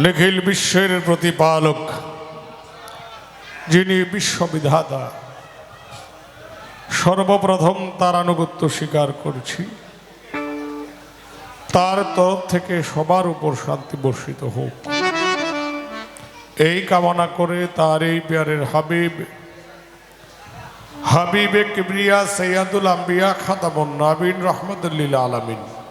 নিখিল বিশ্বের প্রতিপালক, যিনি বিশ্ববিধাতা, সর্বপ্রথম তার আনুগত্য স্বীকার করছি। তার তরফ থেকে সবার উপর শান্তি বর্ষিত হোক। এই কামনা করে তার এই পেয়ারের হাবিব, হাবিবে কিবরিয়া সৈয়াদুল আম্বিয়া খাতামুন নাবিন রহমতুল্লিল আলমিন।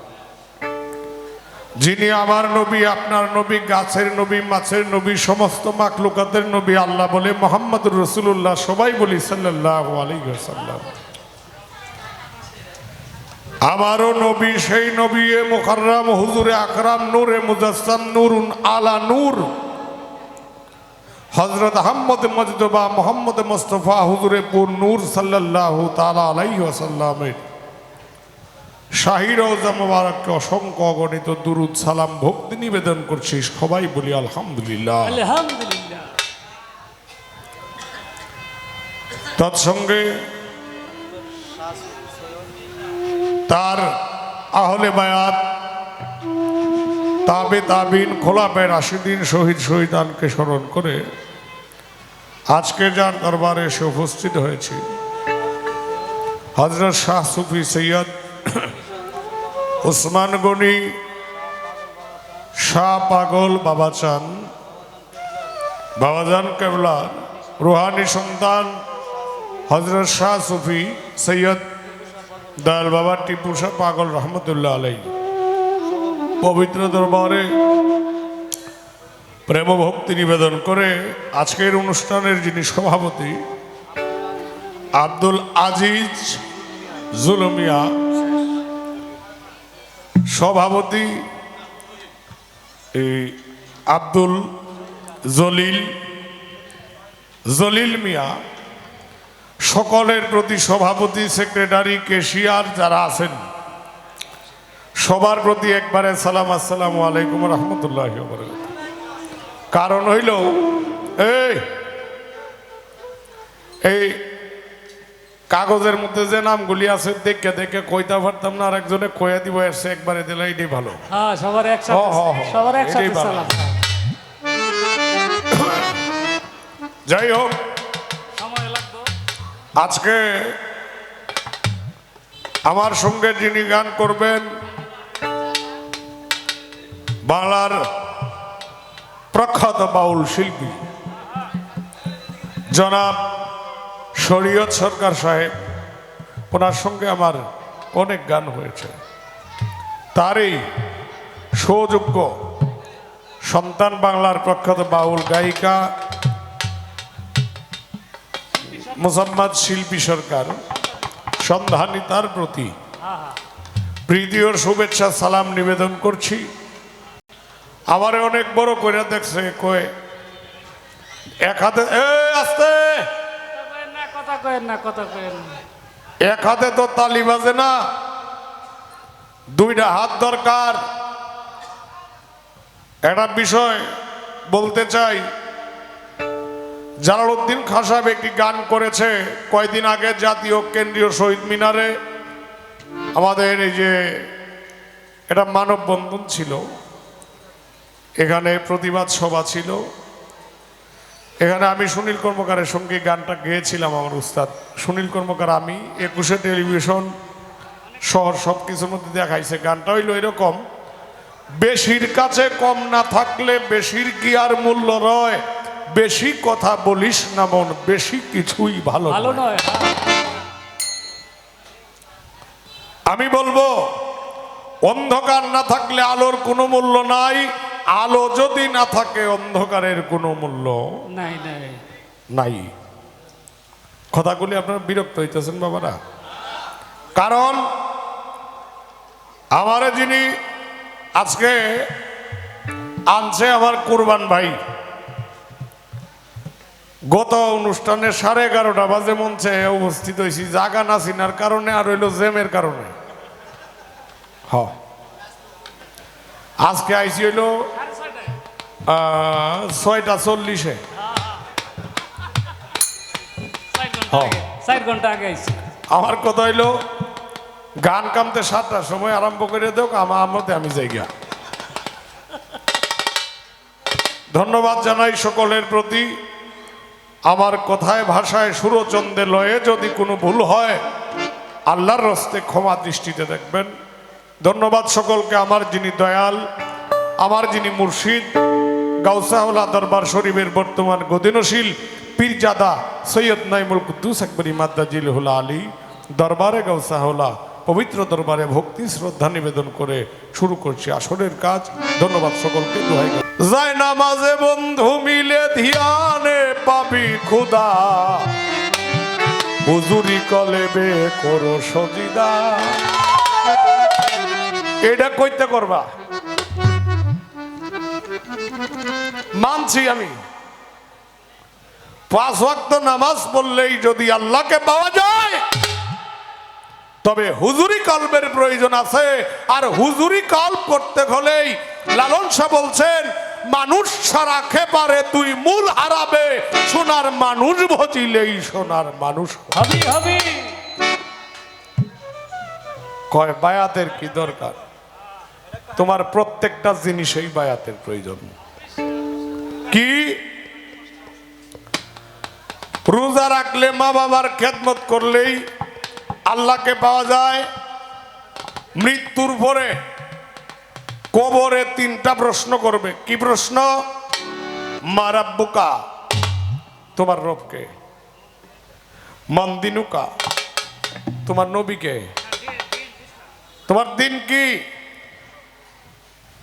যিনি আমার নবী, আপনার নবী, গাছের নবী, মাছের নবী, সমস্ত মাকলুকাতের নবী, আল্লাহ বলে মোহাম্মদ রসুল্লাহ সবাই বলি সাল্লাহ আলাইসাল্লাম আমারও নবী, সেই নবী এ মুখাররাম হুজুরে আকরাম, নূরে মুজাসসাম, নুরুন আলা নূর। হজরত আহম্মদ মজদবা, মোহাম্মদ মোস্তফা, হুজুরে পুর নূর সাল্লাহ তালা আলাই আসাল্লামের শাহির মোবারককে অসংখ্য অগণিত দুরুদ সালাম ভক্তি নিবেদন করছি। সবাই বলি আলহামদুলিল্লাহ। আলহামদুলিল্লাহ। তৎসঙ্গে তার আহলে বায়াত তাবে তাবিন খোলাপের রাশিদিন শহীদ শহীদানকে স্মরণ করে আজকে যার দরবারে এসে উপস্থিত হয়েছে। হজরত শাহ সুফি সৈয়দ ওসমান গনি, শাহ পাগল বাবা চান বাবা বাবাজান কেবলা, রুহানি সন্তান, হজরত শাহ সুফি, সৈয়দ দয়াল বাবা টিপু শাহ পাগল রহমতুল্লাহ আলাই। পবিত্র দরবারে প্রেম ভক্তি নিবেদন করে আজকের অনুষ্ঠানের যিনি সভাপতি আব্দুল আজিজ জুলমিয়া সভাপতি এই আব্দুল জলিল জলিল মিয়া, সকলের প্রতি সভাপতি, সেক্রেটারি, কেশিয়ার যারা আছেন, সবার প্রতি একবারে সালাম, আসসালামু আলাইকুম রহমতুল্লাহ কারণ হইল, এই এই কাগজের মধ্যে যে নামগুলি আছে দেখে দেখে কইতে পারতাম না আর একজনে কয়ে দিব এসে একবারে দিলে এটাই ভালো। হ্যাঁ সবার একসাথে। সবার একসাথে সালাম। যাই হোক সময় লাগবে আজকে আমার সঙ্গে যিনি গান করবেন বাংলার প্রখ্যাত বাউল শিল্পী। জনাব শরীয়ত সরকার সাহেব, ওনার সঙ্গে আমার অনেক গান হয়েছে। তারই সৌযোগ্য সন্তান বাংলার প্রখ্যাত বাউল গায়িকা মোসাম্মদ শিল্পী সরকার, সন্ধানী তার প্রতি প্রীতি ও শুভেচ্ছা, সালাম নিবেদন করছি। আমারে অনেক বড় করে দেখছে, কয়ে, এক হাতে আস্তে! না, কথা এক হাতে তো তালি বাজে না, দুইটা হাত দরকার। একটা বিষয় বলতে চাই, জালালউদ্দিন খান সাহেব একটি গান করেছে কয়দিন আগে জাতীয় কেন্দ্রীয় শহীদ মিনারে। আমাদের এই যে এটা মানববন্ধন ছিল, এখানে প্রতিবাদ সভা ছিল। এখানে আমি সুনীল কর্মকারের সঙ্গে গানটা গেয়েছিলাম আমার উস্তাদ সুনীল কর্মকার আমি একুশে টেলিভিশন শহর সব কিছুর মধ্যে দেখাইছে গানটা হইল এরকম বেশির কাছে কম না থাকলে বেশির কি আর মূল্য রয় বেশি কথা বলিস না মন বেশি কিছুই ভালো ভালো নয়। হ্যাঁ। আমি বলব অন্ধকার না থাকলে আলোর কোনো মূল্য নাই আলো যদি না থাকে অন্ধকারের কোনো মূল্য নাই নাই। নাই। কথাগুলি আপনারা বিরক্ত হইতেছেন বাবারা। কারণ আমারে যিনি আজকে আনছে আমার কুরবান ভাই গত অনুষ্ঠানে সাড়ে এগারোটা বাজে মঞ্চে উপস্থিত হয়েছি জাগা না চিনার কারণে আর হইল জেমের কারণে। হ। আজকে আইসি হইল ছয়টা চল্লিশে। আমার কথা হইল গান কামতে সাতটার সময় আরম্ভ করে দেও আমার মধ্যে আমি যাই গিয়া। ধন্যবাদ জানাই সকলের প্রতি। আমার কথায় ভাষায় সুরচন্দে লয়ে যদি কোনো ভুল হয় আল্লাহর রস্তে ক্ষমা দৃষ্টিতে দেখবেন। ধন্যবাদ সকলকে, আমার যিনি দয়াল, আমার যিনি মুর্শিদ গাউসাহলা দরবার শরীফের বর্তমান গদিনশীল পীরজাদা সৈয়দ নাইমুল কুদ্দুস আকবর ইমাদ্দাজিল হুলা আলী দরবারে গাউসাহলা পবিত্র দরবারে ভক্তি, শ্রদ্ধা নিবেদন করে শুরু করছি আসরের কাজ। ধন্যবাদ সকলকে, দোহাই। যায় নামাজে বন্ধু মিলে ধিয়ানে পাবি খুদা হুজুরি কলেবে করো সজিদা। এটা কইতে করবা। মানছি আমি। পাঁচ ওয়াক্ত নামাজ পড়লেই যদি আল্লাহকে পাওয়া যায় তবে হুজুরি কল্পের প্রয়োজন আছে। আর হুজুরি কল্প করতে হলেই লালন শাহ বলছেন মানুষ সারাখে পারে তুই মূল হারাবে। সোনার মানুষ ভজিলেই সোনার মানুষ কয় বায়াতের কি দরকার? তোমার প্রত্যেকটা জিনিসেই বায়াতের প্রয়োজন। কি? রোজা রাখলে মা বাবার খেদমত করলেই আল্লাহকে পাওয়া যায়। মৃত্যুর পরে কবরে তিনটা প্রশ্ন করবে। কি প্রশ্ন? মারাব্বুকা তোমার রবকে। মন্দিনুকা তোমার নবীকে। তোমার দিন কি?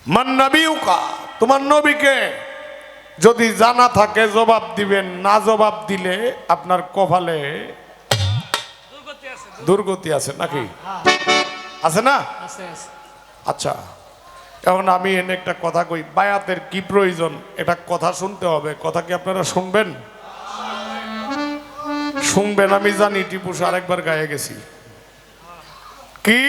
মান নবীউকা তোমার নবীকে যদি জানা থাকে জবাব দিবেন না জবাব দিলে আপনার কপালে দুর্গতি আছে নাকি? আছে না? আচ্ছা এখন আমি এনে একটা কথা কই বায়াতের কি প্রয়োজন? এটা কথা শুনতে হবে কথা কি আপনারা শুনবেন? শুনবেন আমি জানি টিপুস আরেকবার গায়ে গেছি। কি?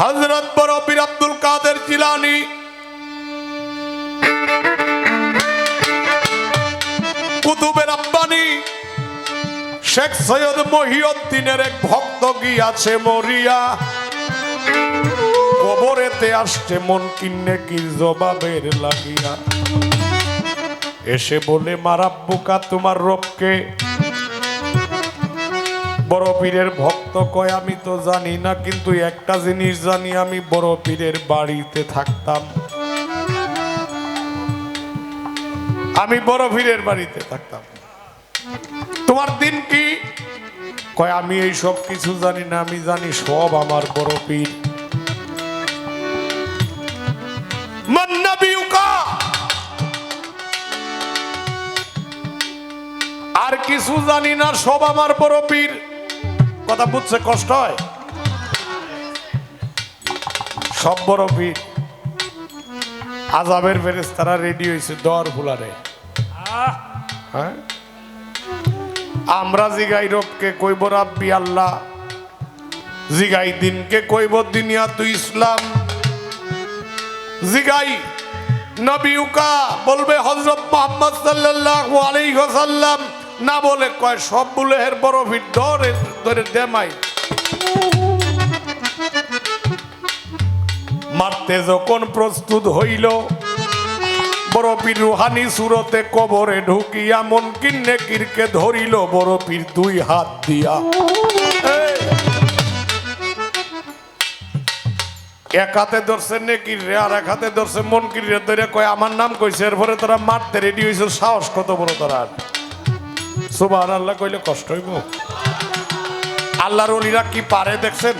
হজরত বরফির আব্দুল কাদের জিলানি। কুতুবের আব্বানি, শেখ সৈয়দ মহিউদ্দিনের এক ভক্ত গিয়াছে মরিয়া। কবরেতে আসছে মন কিন্নে কি জবাবের লাগিয়া। এসে বলে, মারাব্বুকা, তোমার রবকে। বড় পীরের ভক্ত কয়, আমি তো জানি না, কিন্তু একটা জিনিস জানি, আমি বড় পীরের বাড়িতে থাকতাম। আমি বড় পীরের বাড়িতে থাকতাম। তোমার দিন কি? কয়, আমি এই সব কিছু জানি না, আমি জানি সব আমার বড় পীর। আর কিছু জানি না, সব আমার বড় পীর। কথা বুঝছে, কষ্ট হয়? সব বড় পীর আজাবের ফেরেস তারা রেডি হয়েছে দর ফুলারে। হ্যাঁ? আমরা জিগাই রবকে কইব, রাব্বি আল্লাহ, জিগাই দিনকে কইব দুনিয়া তুই ইসলাম। জিগাই, নবিউকা, বলবে হজরত মোহাম্মদ সাল্লাল্লাহু আলাইহি ওয়াসাল্লাম। না বলে কয়, সব বলে হের বড় ভিড়, ধরে ধরে দেমাই। মারতে যখন প্রস্তুত হইল, বড় পীর রুহানি সুরতে কবরে ঢুকিয়া মন কিন্নে কিরকে ধরিল, বড় পীর দুই হাত দিয়া। এক হাতে ধরছে নেকির রে, আর এক হাতে ধরছে মন কিরে ধরে কয়, আমার নাম কইছে, এরপরে তোরা মারতে রেডি হয়েছে সাহস কত বড় তোরা সুবাহ আল্লাহ কইলে কষ্ট হইব। আল্লাহর অলিরা কি পারে দেখছেন?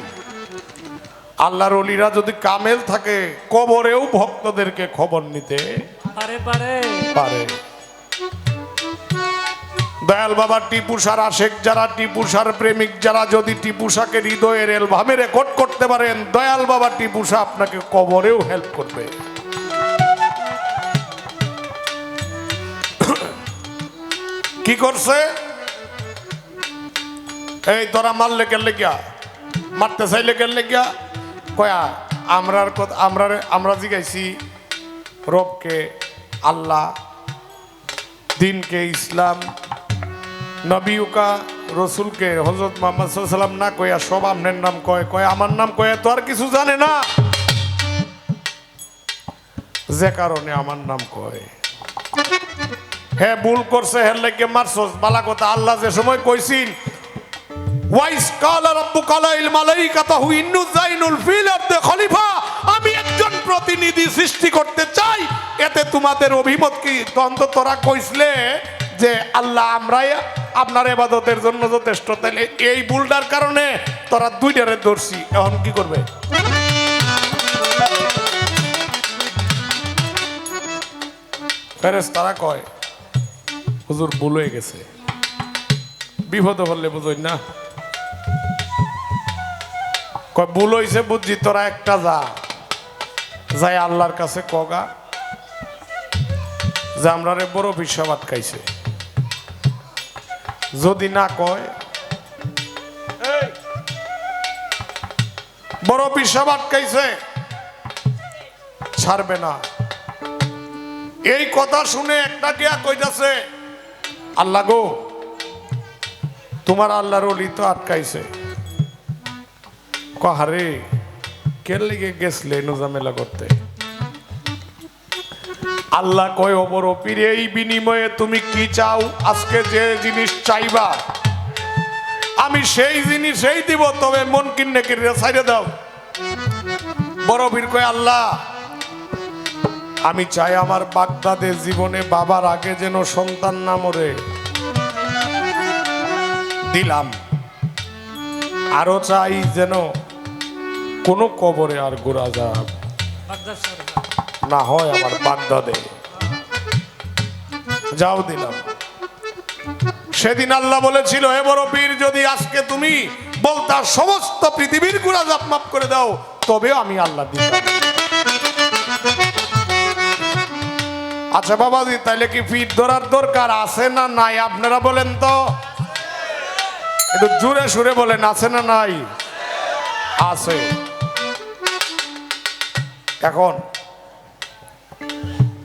আল্লাহর অলিরা যদি কামেল থাকে কবরেও ভক্তদেরকে খবর নিতে পারে দয়াল বাবা টিপুসার আশেক যারা টিপুসার প্রেমিক যারা যদি টিপুসাকে হৃদয়ের এলভামে রেকর্ড করতে পারেন দয়াল বাবা টিপুসা আপনাকে কবরেও হেল্প করবে। কি করছে? এই তোরা মারলে কেন লেগিয়া? মারতে চাইলে কেন লেগিয়া? কয়া আমরার আমরা আমরা জিগাইছি রবকে আল্লাহ, দিনকে ইসলাম নবীকা রসুলকে হজরত মোহাম্মদ সাল্লাম না কয়া সব আপনার নাম কয়। কয়, আমার নাম কয়া তো আর কিছু জানে না। যে কারণে আমার নাম কয়। হ্যাঁ ভুল করছে হ্যাঁ লেগে মারছস। বালা কথা, আল্লাহ যে সময় কইছিন, ওয়াইস কালা রাব্বুকা লাইল মালাইকাতাহু, ইন্নু জাইনুল ফিল আরদি খলিফা, আমি একজন প্রতিনিধি সৃষ্টি করতে চাই। এতে তোমাদের অভিমত কি? দ্বন্দ্ব তোরা কইসলে যে আল্লাহ আমরাই আপনার এবাদতের জন্য যথেষ্ট। তাইলে এই ভুলটার কারণে তোরা দুইটারে ধরছি। এখন কি করবে? ফেরেস তারা কয় হুজুর ভুল হয়ে গেছে। বিপদ হলে বুঝই না। কয় ভুল হইছে বুঝছি তোরা একটা যা। যাই আল্লাহর কাছে কগা যে আমরা রে বড় বিশ্বাব আটকাইছে যদি না কয় বড় বিশ্বাব আটকাইছে ছাড়বে না। এই কথা শুনে একটা গিয়া কইতাছে আল্লাহ গো, তোমার আল্লাহর অলি তো আটকাইছে। কাহারে কে লেগে গেছলে নোজামেলা করতে? আল্লাহ কয় ওপর পীরে, এই বিনিময়ে তুমি কি চাও? আজকে যে জিনিস চাইবা, আমি সেই জিনিসই দিব, তবে মন কিনে কিনে সাইডে দাও। বড় বীর কয়, আল্লাহ আমি চাই আমার বাগদাদে জীবনে বাবার আগে যেন সন্তান না মরে। দিলাম। আরও চাই যেন কোনো কবরে আর গোড়া যা না হয় আমার বাগদাদে। যাও দিলাম। সেদিন আল্লাহ বলেছিল হে বড় পীর যদি আজকে তুমি বলতা সমস্ত পৃথিবীর গুণা জাপ মাপ করে দাও তবে আমি আল্লাহ দিতাম আচ্ছা বাবাজি, তাইলে কি ফিট ধরার দরকার আছে না নাই? আপনারা বলেন তো। একটু জোরে সুরে বলেন, আছে না নাই? আছে। এখন,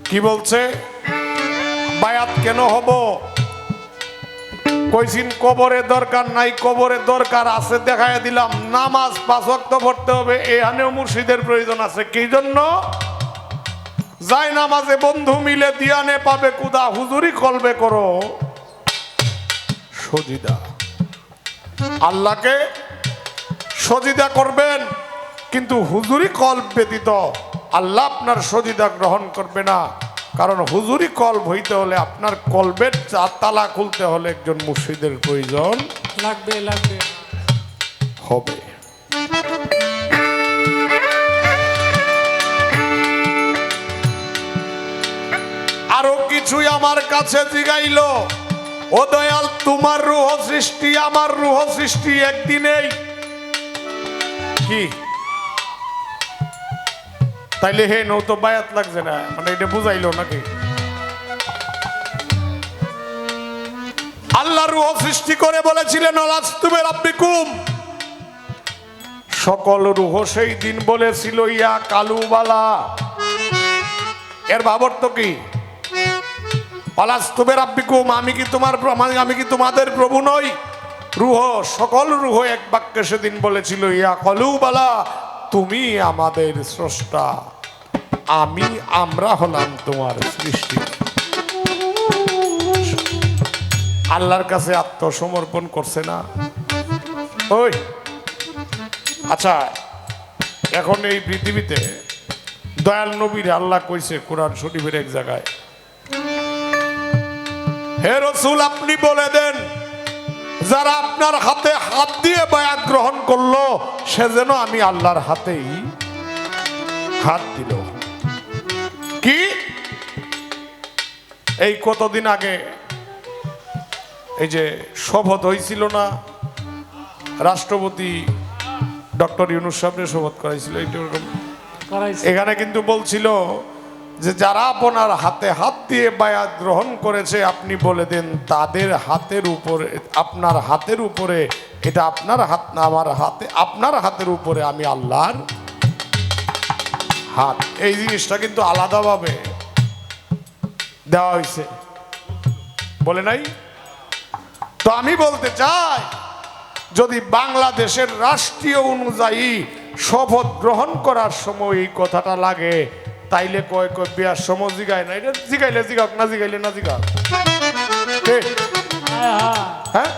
কি বলছে? বায়াত কেন হব? কইছিন, কবরে দরকার নাই, কবরে দরকার আছে দেখাই দিলাম। নামাজ পাঁচ ওয়াক্ত পড়তে হবে এখানেও মুর্শিদের প্রয়োজন আছে। কি জন্য? যাই নামাজে বন্ধু মিলে দিয়ানে পাবে কুদা হুজুরি কলবে করো। সজিদা। আল্লাহকে সজিদা করবেন কিন্তু হুজুরি কল্প ব্যতীত আল্লাহ আপনার সজিদা গ্রহণ করবে না। কারণ হুজুরি কল্প হইতে হলে আপনার কলবের চার তালা খুলতে হলে একজন মুর্শিদের প্রয়োজন। লাগবে লাগবে। হবে। আমার কাছে জিগাইল, ও দয়াল, তোমার রুহ সৃষ্টি, আমার রুহ সৃষ্টি একদিনেই কি? তাইলে হে নৌ তো বায়াত লাগছে না মানে এটা বুঝাইলো নাকি? আল্লাহ রুহ সৃষ্টি করে বলেছিলেন সকল রুহ সেই দিন বলেছিল, ইয়া কালুবালা। এর ভাবর্থ কি? অলাস্তুমের আব্বিকুম আমি কি তোমার প্র- আমি- কি তোমাদের প্রভু নই? রুহ, সকল রুহ এক বাক্যে সেদিন বলেছিল, ইয়া কলুবালা, তুমি আমাদের স্রষ্টা। আমি, আমরা হলাম তোমার সৃষ্টি। আল্লাহর কাছে আত্মসমর্পণ করছে না? ওই আচ্ছা এখন এই পৃথিবীতে দয়াল নবীর আল্লাহ কইছে, কোরআন শরীফের এক জায়গায়। হে রসুল আপনি বলে দেন যারা আপনার হাতে হাত দিয়ে বায়াত গ্রহণ করল সে যেন আমি আল্লাহর হাতেই হাত দিল। কি? এই কতদিন আগে এই যে শপথ হয়েছিল না রাষ্ট্রপতি ডক্টর ইউনুস সাহেবের শপথ করাইছিল এইটা এখানে কিন্তু বলছিল যে যারা আপনার হাতে হাত দিয়ে বায়াত গ্রহণ করেছে, আপনি বলে দেন, তাদের হাতের উপরে, আপনার হাতের উপরে, এটা আপনার হাত না, আমার হাতে, আপনার হাতের উপরে আমি আল্লাহর হাত। এই জিনিসটা কিন্তু আলাদাভাবে দেওয়া হয়েছে। বলে নাই? তো আমি বলতে চাই, যদি বাংলাদেশের রাষ্ট্রীয় অনুযায়ী শপথ গ্রহণ করার সময় এই কথাটা লাগে তাইলে কয় কয়, বিয়ার সময় জিগায় না, এটা জিগাইলে জিগাক, না জিগাইলে না জিগাক। হ্যাঁ?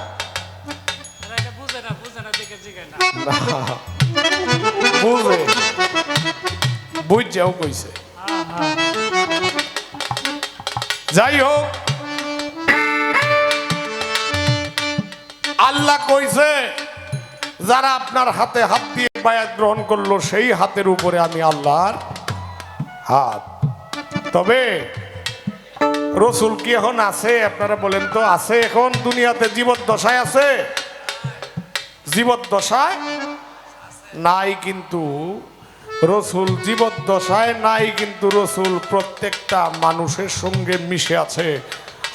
যাই হোক। আল্লাহ কইছে, যারা আপনার হাতে হাত দিয়ে বায়াত গ্রহণ করল, সেই হাতের উপরে আমি আল্লাহর হাত তবে রসুল কি এখন আছে? আপনারা বলেন তো, আছে এখন? দুনিয়াতে জীবদ্দশায় আছে? জীবদ্দশায় নাই কিন্তু রসুল জীবদ্দশায় নাই কিন্তু রসুল প্রত্যেকটা মানুষের সঙ্গে মিশে আছে।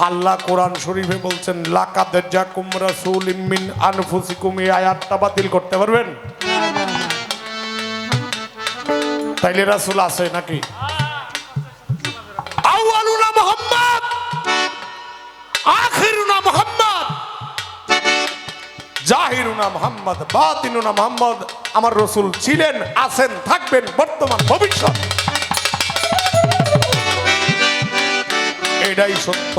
আল্লাহ কোরআন শরীফে বলছেন লাকাদের যা কুমরা সুল ইমিন আনফুসিকুম, এই আয়াতটা বাতিল করতে পারবেন? তাইলে রাসুল আছে নাকি? মুহাম্মদ। আখিরুনা মুহাম্মদ। জাহিরুনা মুহাম্মদ বাতিনুনা মুহাম্মদ। আমার রসুল ছিলেন, আছেন, থাকবেন বর্তমান ভবিষ্যৎ। এটাই সত্য।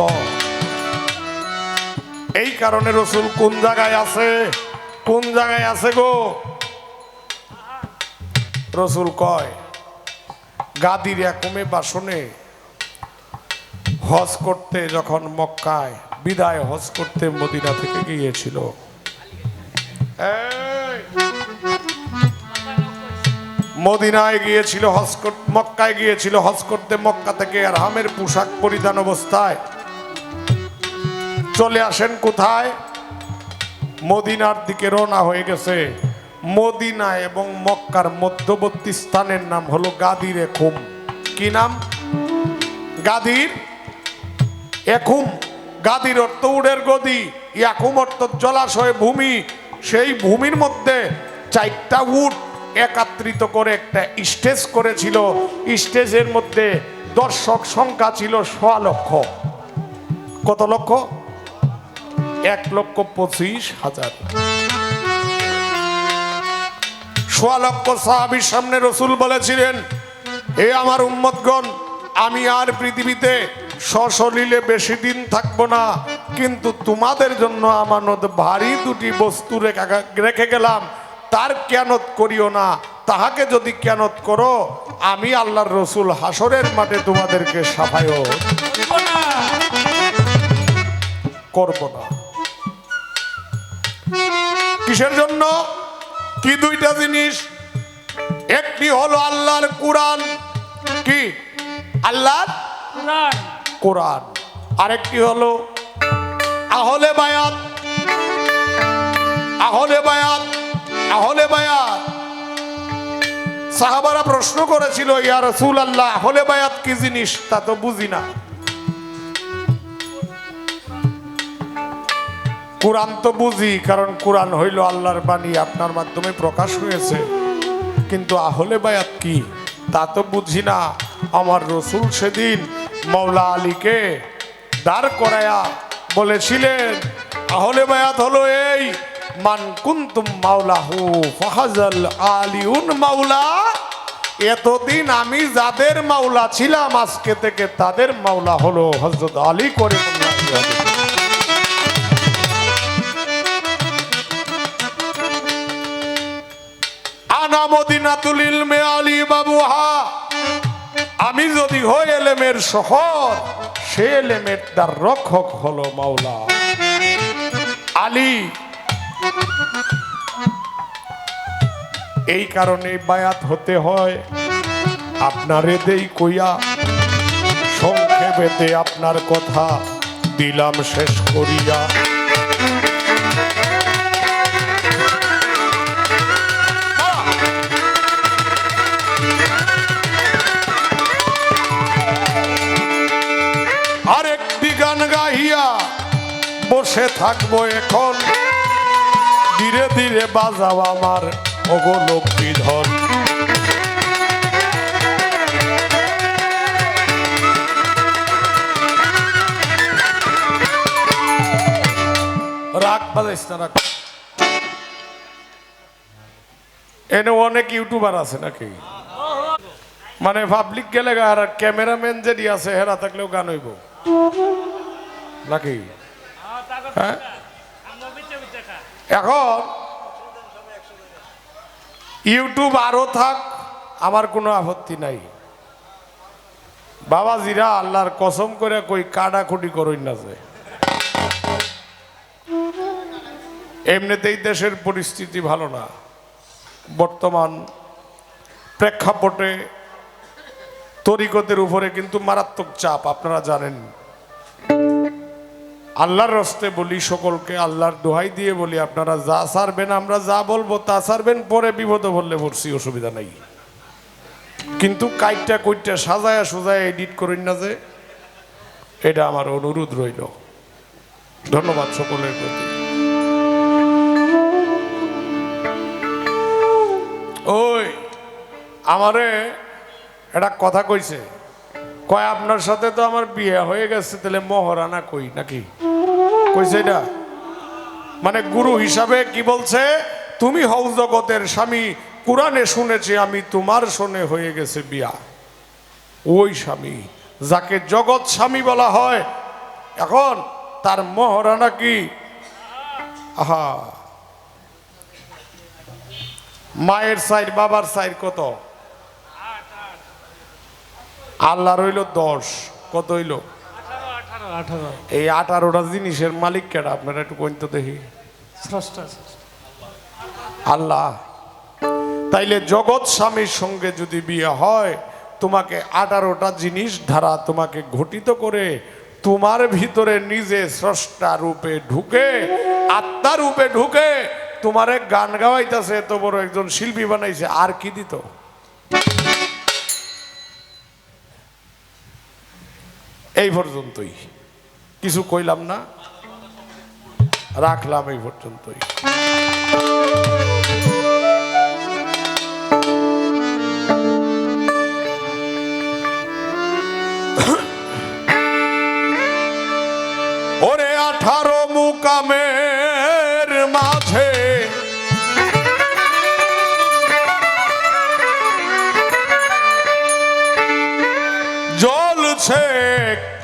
এই কারণে রসুল কোন জায়গায় আছে? কোন জায়গায় আছে গো? রসুল কয়, গাদির একমে বাসনে হজ করতে যখন মক্কায়, বিদায় হজ করতে মদিনা থেকে গিয়েছিল। মদিনায় গিয়েছিল হজ মক্কায় গিয়েছিল হজ করতে, মক্কা থেকে আর হামের পোশাক পরিধান অবস্থায়। চলে আসেন কোথায়? মদিনার দিকে রওনা হয়ে গেছে। মদিনা এবং মক্কার মধ্যবর্তী স্থানের নাম হলো গাদির এখুম কি নাম? গাদির এখুম গাদির অর্থ উড়ের গদি, ইয়াকুম অর্থ জলাশয় ভূমি। সেই ভূমির মধ্যে চারটা উট একাত্রিত করে একটা স্টেজ করেছিল। স্টেজের মধ্যে দর্শক সংখ্যা ছিল সোয়া লক্ষ। কত লক্ষ? এক লক্ষ পঁচিশ হাজার। সোয়া লক্ষ সাহাবির সামনে রসুল বলেছিলেন এ আমার উম্মতগণ, আমি আর পৃথিবীতে সশলীলে বেশি দিন থাকব না, কিন্তু তোমাদের জন্য আমানত ভারী দুটি বস্তু রেখা- গেলাম। তার কেনত করিও না, তাহাকে যদি কেনত করো, আমি আল্লাহর রসুল হাসরের মাঠে তোমাদেরকে সাফায়ও করব না। কিসের জন্য? কি দুইটা জিনিস? একটি হলো আল্লাহর কোরআন, কি? আল্লাহর কোরআন। কোরআন। আরেকটি হলো, আহলে বায়াত। আহলে বায়াত আহলে বায়াত। সাহাবারা প্রশ্ন করেছিল, ইয়া রসুল আল্লাহ আহলে বায়াত কি জিনিস? তা তো বুঝি না। কোরআন তো বুঝি, কারণ কোরআন হইল আল্লাহর বাণী, আপনার মাধ্যমে প্রকাশ হয়েছে। কিন্তু আহলে বায়াত কি? তা তো বুঝি না। আমার রসুল সেদিন মৌলা আলীকে দাঁড় করায়া বলেছিলেন, আহলে বায়াত হলো এই মান কুন্তুম মাওলাহু ফাহাজাল আলিউন মাওলা। এতদিন আমি যাদের মাওলা ছিলাম, আজকে থেকে তাদের মাওলা হলো হজরত আলী করে আনা মদিনাতুল ইলমে আলী বাবুহা। আমি যদি হই এলেমের শহর, সে এলেমের তার রক্ষক হলো মাওলা। আলী। এই কারণে বায়াত হতে হয়, আপনার এদেই কইয়া। সংক্ষেপেতে আপনার কথা দিলাম, শেষ করিয়া। বসে থাকব এখন। ধীরে ধীরে বাজাও আমার অগলক্ষ্মী ধন। রাগ বাজাইস না, রাগ। এনে অনেক ইউটিউবার আছে নাকি? মানে পাবলিক গেলে আর ক্যামেরাম্যান যেটি আছে, হেরা থাকলেও গান হইব। নাকি? হ্যাঁ। এখন ইউটিউব আরও থাক, আমার কোনো আপত্তি নাই। বাবা জিরা আল্লাহর কসম করে কই কাটাকুটি করই না যে। এমনিতেই দেশের পরিস্থিতি ভালো না। বর্তমান প্রেক্ষাপটে তরিকতের উপরে কিন্তু মারাত্মক চাপ, আপনারা জানেন। আল্লাহর রস্তে বলি, সকলকে আল্লাহর দোহাই দিয়ে বলি, আপনারা যা সারবেন আমরা যা বলব তা সারবেন, পরে বিপদে বললে পড়ছি অসুবিধা নাই। কিন্তু কাইটটা কইটটা সাজায়া সুজায় এডিট করেন না যে, এটা আমার অনুরোধ রইল। ধন্যবাদ সকলের প্রতি। ওই, আমারে একটা কথা কইছে। কয়, আপনার সাথে তো আমার বিয়ে হয়ে গেছে, তাহলে মহারানা কই নাকি? কইছে এটা। মানে গুরু হিসাবে কি বলছে? তুমি হও জগতের স্বামী, কোরআনে শুনেছি আমি তোমার শোনে হয়ে গেছে বিয়া। ওই স্বামী, যাকে জগৎ স্বামী বলা হয়, এখন তার মহারানা কি? আহা। মায়ের সাইড বাবার সাইড কত? আল্লাহ রইল দশ। কত হইল? এই আঠারোটা জিনিসের মালিক কেটা আপনারা একটু কইতে দেখি। স্রষ্টা স্রষ্টা। আল্লাহ। তাইলে জগৎ স্বামীর সঙ্গে যদি বিয়ে হয় তোমাকে আঠারোটা জিনিস ধারা তোমাকে ঘটিত করে তোমার ভিতরে নিজে স্রষ্টা রূপে ঢুকে আত্মা রূপে ঢুকে তোমারে গান গাওয়াইতেছে এত বড় একজন শিল্পী বানাইছে আর কি দিত? এই পর্যন্তই। কিছু কইলাম না? রাখলাম এই পর্যন্তই।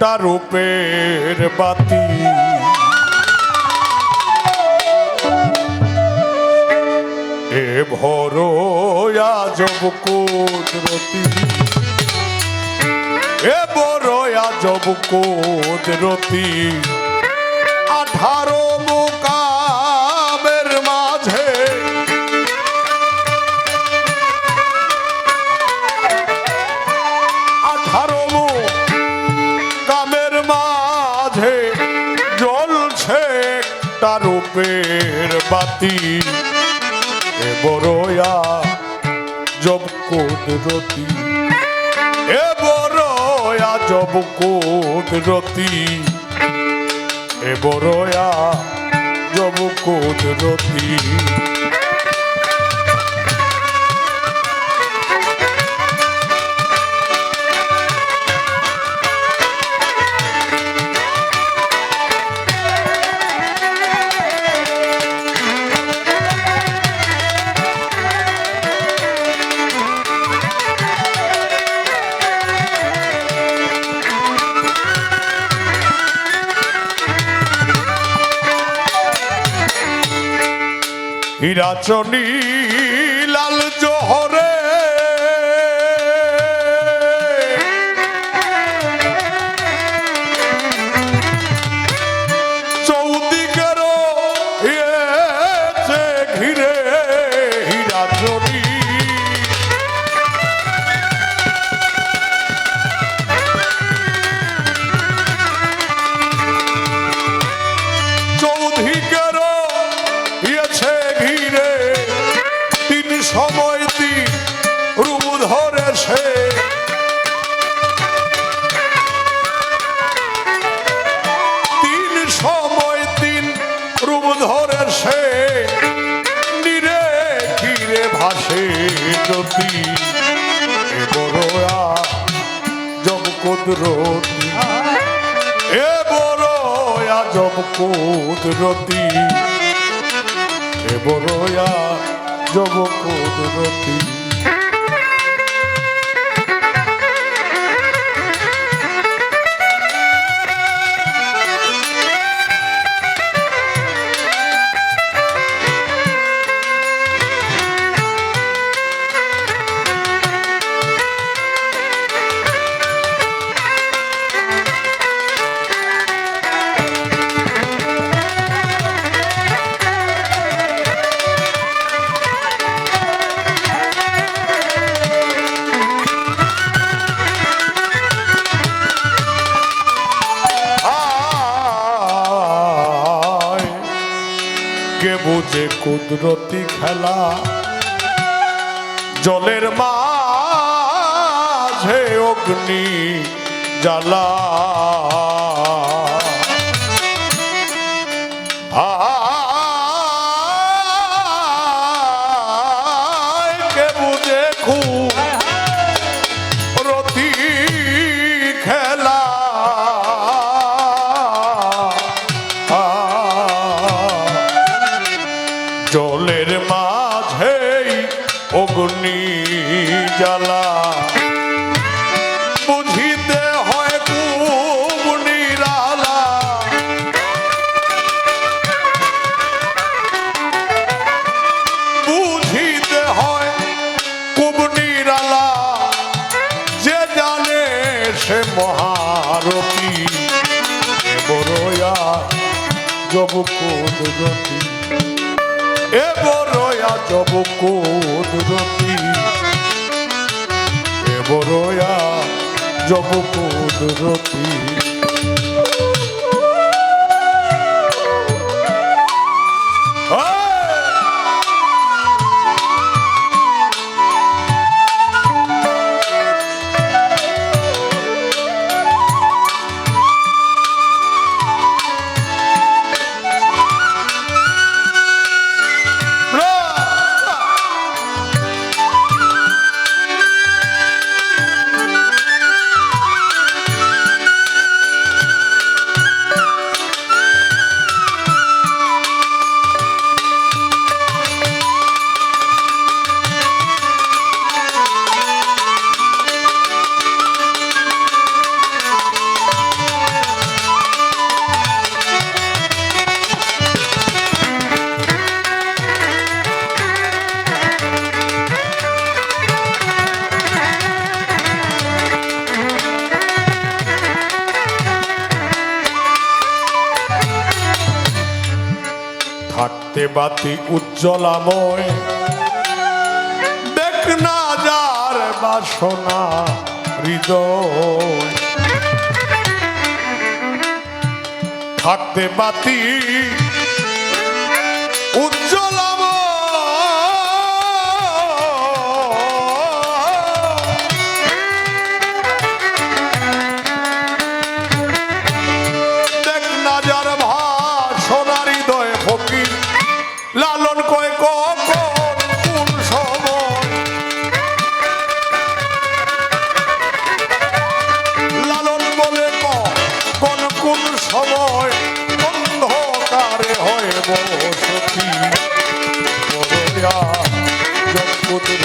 একটা রূপের বাতি। এ ভোর আজব কুদরতি এ বড় আজব কুদরতি রূপের বাতি এ বড়য়া জব কুদরতি এ বড়য়া জব কুদরতি এ বড়য়া জব কুদরতি হীরাচনি কুদরতি এ বড় আজব কুদরতি এ বড় আজব কুদরতি আলোকে বাতি উজ্জ্বলাময় দেখ না যার বাসনা হৃদয়। থাকতে বাতি উজ্জ্বল futuro.